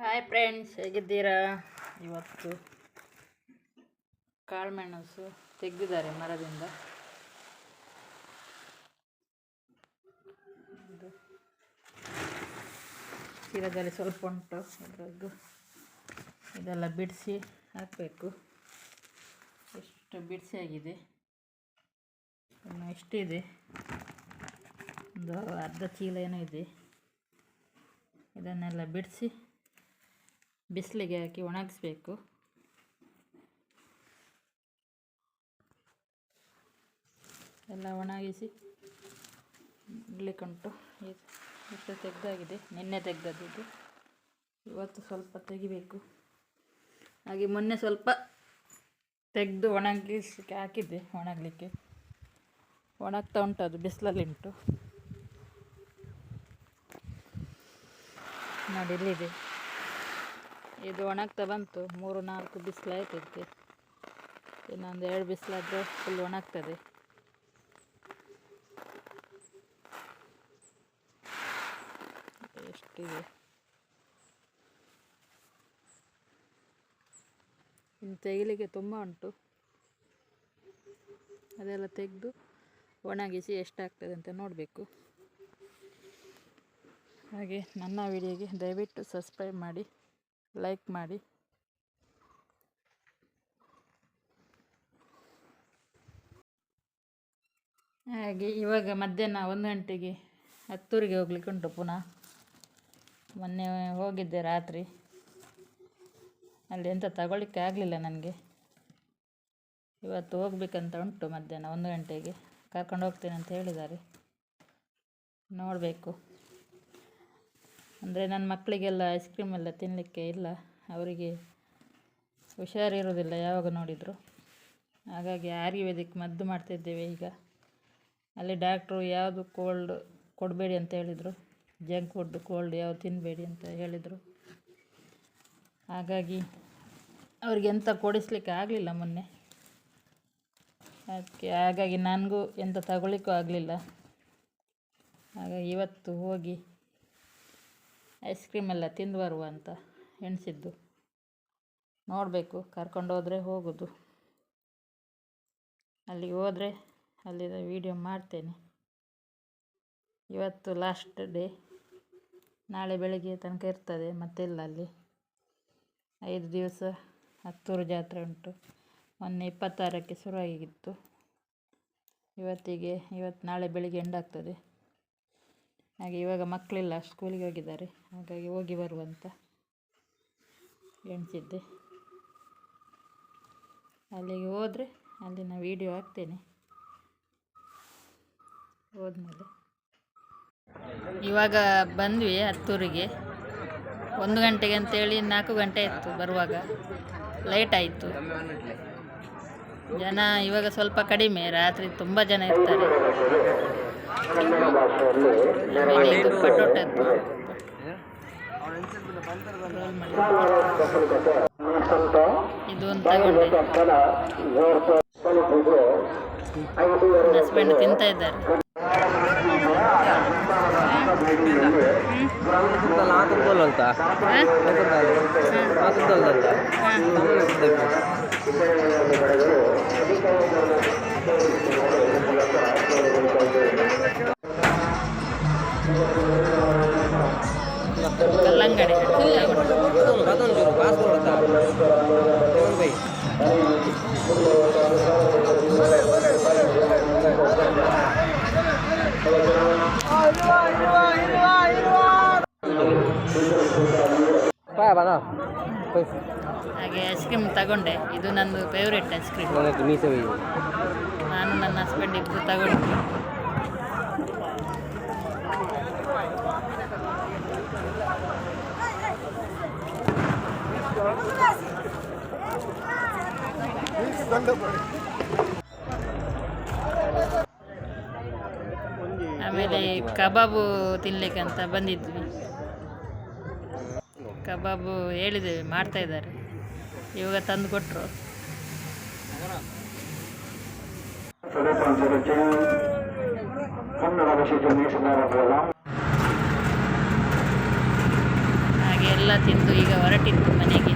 Hi friends ಹೇಗಿದ್ದೀರಾ? ಇವತ್ತು ಕಾಳುಮೆಣಸು ತೆಗೆದಿದ್ದಾರೆ ಮರದಿಂದ. ಚೀಲದಲ್ಲಿ ಸ್ವಲ್ಪ ಉಂಟು. ಅದರದ್ದು ಇದೆಲ್ಲ ಬಿಡಿಸಿ ಹಾಕಬೇಕು. ಎಷ್ಟು ಬಿಡಿಸಿ ಆಗಿದೆ? ಇನ್ನು ಎಷ್ಟಿದೆ? ಒಂದು ಅರ್ಧ ಚೀಲ ಏನೋ ಇದೆ. ಇದನ್ನೆಲ್ಲ ಬಿಡಿಸಿ ಬಿಸಿಲಿಗೆ ಹಾಕಿ ಒಣಗಿಸ್ಬೇಕು. ಎಲ್ಲ ಒಣಗಿಸಿ ಇಡ್ಲಿಕ್ಕುಂಟು ಇದು ಇಷ್ಟು ತೆಗೆದಾಗಿದೆ, ನಿನ್ನೆ ತೆಗೆದದ್ದು ಇವತ್ತು ಸ್ವಲ್ಪ ತೆಗಿಬೇಕು. ಹಾಗೆ ಮೊನ್ನೆ ಸ್ವಲ್ಪ ತೆಗೆದು ಒಣಗಿಸಲಿಕ್ಕೆ ಹಾಕಿದ್ದೆ, ಒಣಗಲಿಕ್ಕೆ. ಒಣಗ್ತಾ ಉಂಟು ಅದು, ಬಿಸಿಲಲ್ಲಿ ಉಂಟು. ನೋಡಿ, ಇಲ್ಲಿದೆ. ಇದು ಒಣಗ್ತಾ ಬಂತು. ಮೂರು, ನಾಲ್ಕು ಬಿಸಿಲು ಆಯ್ತೈತೆ. ಇನ್ನೊಂದು ಎರಡು ಬಿಸಿಲಾದರೆ ಫುಲ್ ಒಣಗ್ತದೆ. ಎಷ್ಟಿದೆ? ಇನ್ನು ತೆಗಿಲಿಕ್ಕೆ ತುಂಬ ಉಂಟು. ಅದೆಲ್ಲ ತೆಗೆದು ಒಣಗಿಸಿ ಎಷ್ಟಾಗ್ತದೆ ಅಂತ ನೋಡಬೇಕು. ಹಾಗೆ ನನ್ನ ವಿಡಿಯೋಗೆ ದಯವಿಟ್ಟು ಸಬ್ಸ್ಕ್ರೈಬ್ ಮಾಡಿ. ಲೈಕ್ ಮಾಡಿ. ಹಾಗೆ ಇವಾಗ ಮಧ್ಯಾಹ್ನ ಒಂದು ಗಂಟೆಗೆ ಹತ್ತೂರಿಗೆ ಹೋಗ್ಲಿಕ್ಕೆ ಉಂಟು ಪುನಃ. ಮೊನ್ನೆ ಹೋಗಿದ್ದೆ ರಾತ್ರಿ. ಅಲ್ಲಿ ಎಂತ ತಗೊಳ್ಳಿಕ್ಕೆ ಆಗಲಿಲ್ಲ ನನಗೆ. ಇವತ್ತು ಹೋಗ್ಬೇಕಂತ ಉಂಟು ಮಧ್ಯಾಹ್ನ ಒಂದು ಗಂಟೆಗೆ. ಕರ್ಕೊಂಡು ಹೋಗ್ತೇನೆ ಅಂತ ಹೇಳಿದ್ದಾರೆ. ನೋಡಬೇಕು. ಅಂದರೆ ನನ್ನ ಮಕ್ಕಳಿಗೆಲ್ಲ ಐಸ್ ಕ್ರೀಮ್ ಎಲ್ಲ ತಿನ್ನಲಿಕ್ಕೆ ಇಲ್ಲ. ಅವರಿಗೆ ಹುಷಾರಿರೋದಿಲ್ಲ ಯಾವಾಗ ನೋಡಿದರು. ಹಾಗಾಗಿ ಆಯುರ್ವೇದಿಕ್ ಮದ್ದು ಮಾಡ್ತಿದ್ದೇವೆ ಈಗ. ಅಲ್ಲಿ ಡಾಕ್ಟ್ರು ಯಾವುದು ಕೋಲ್ಡ್ ಕೊಡಬೇಡಿ ಅಂತ ಹೇಳಿದರು. ಜಂಕ್ ಫುಡ್ ಕೋಲ್ಡ್ ಯಾವುದು ತಿನ್ನಬೇಡಿ ಅಂತ ಹೇಳಿದರು. ಹಾಗಾಗಿ ಅವ್ರಿಗೆ ಎಂಥ ಕೊಡಿಸ್ಲಿಕ್ಕೆ ಆಗಲಿಲ್ಲ ಮೊನ್ನೆ. ಅದಕ್ಕೆ ಹಾಗಾಗಿ ನನಗೂ ಎಂಥ ತಗೊಳ್ಳಿಕ್ಕೂ ಆಗಲಿಲ್ಲ. ಹಾಗಾಗಿ ಇವತ್ತು ಹೋಗಿ ಐಸ್ ಕ್ರೀಮ್ ಎಲ್ಲ ತಿಂದು ಬರುವ ಅಂತ ಎಣಿಸಿದ್ದು. ನೋಡಬೇಕು, ಕರ್ಕೊಂಡು ಹೋದರೆ ಹೋಗೋದು. ಅಲ್ಲಿಗೆ ಹೋದರೆ ಅಲ್ಲಿದ ವೀಡಿಯೋ ಮಾಡ್ತೇನೆ. ಇವತ್ತು ಲಾಸ್ಟ್ ಡೇ ನಾಳೆ ಬೆಳಗ್ಗೆ ತನಕ ಇರ್ತದೆ, ಮತ್ತೆಲ್ಲ ಅಲ್ಲಿ? ಐದು ದಿವಸ ಹತ್ತೂರು ಜಾತ್ರೆ ಉಂಟು. ಮೊನ್ನೆ ಇಪ್ಪತ್ತಾರಕ್ಕೆ ಶುರುವಾಗಿತ್ತು. ಇವತ್ತಿಗೆ, ಇವತ್ತು ನಾಳೆ ಬೆಳಿಗ್ಗೆ ಎಂಡಾಗ್ತದೆ ಹಾಗೆ ಇವಾಗ ಮಕ್ಕಳೆಲ್ಲ ಸ್ಕೂಲಿಗೆ ಹೋಗಿದ್ದಾರೆ. ಹಾಗಾಗಿ ಹೋಗಿ ಬರುವಂತ ಎಣಿಸಿದ್ದೆ. ಅಲ್ಲಿಗೆ ಹೋದರೆ ಅಲ್ಲಿನ ವೀಡಿಯೋ ಹಾಕ್ತೇನೆ. ಹೋದ್ಮೇಲೆ. ಇವಾಗ ಬಂದ್ವಿ ಹತ್ತೂರಿಗೆ. ಒಂದು ಗಂಟೆಗೆ ಅಂತೇಳಿ ನಾಲ್ಕು ಗಂಟೆ ಇತ್ತು ಬರುವಾಗ. ಲೈಟ್ ಆಯಿತು. ಜನ ಇವಾಗ ಸ್ವಲ್ಪ ಕಡಿಮೆ, ರಾತ್ರಿ ತುಂಬ ಜನ ಇರ್ತಾರೆ. ಒಂದು ತಗೊಂಡೆ. ಹಸ್ಬೆಂಡ್ ತಿಂತಾ ಇದ್ದಾರೆ. ಅಂತ ಹಾಗೆ ಐಸ್ ಕ್ರೀಮ್ ತಗೊಂಡೆ. ಇದು ನಂದು ಫೇವ್ರೇಟ್ ಐಸ್ ಕ್ರೀಮ್ ನಾನು ನನ್ನ ಹಸ್ಬೆಂಡ್ ಇಬ್ಬರು ತಗೊಂಡ್ವಿ ಆಮೇಲೆ ಕಬಾಬು ತಿನ್ಲಿಕ್ಕೆ ಅಂತ ಬಂದಿದ್ವಿ. ಕಬಾಬು ಹೇಳಿದ್ದೇವೆ ಮಾಡ್ತಾ ಇದ್ದಾರೆ. ಇವಾಗ ತಂದು ಕೊಟ್ಟರು ಕನ್ನಡ ಭಾಷೆ ಜೊತೆ ಹಾಗೆ ಎಲ್ಲ ಎಲ್ಲ ತಿಂದು ಈಗ ಹೊರಟಿತ್ತು ಮನೆಗೆ.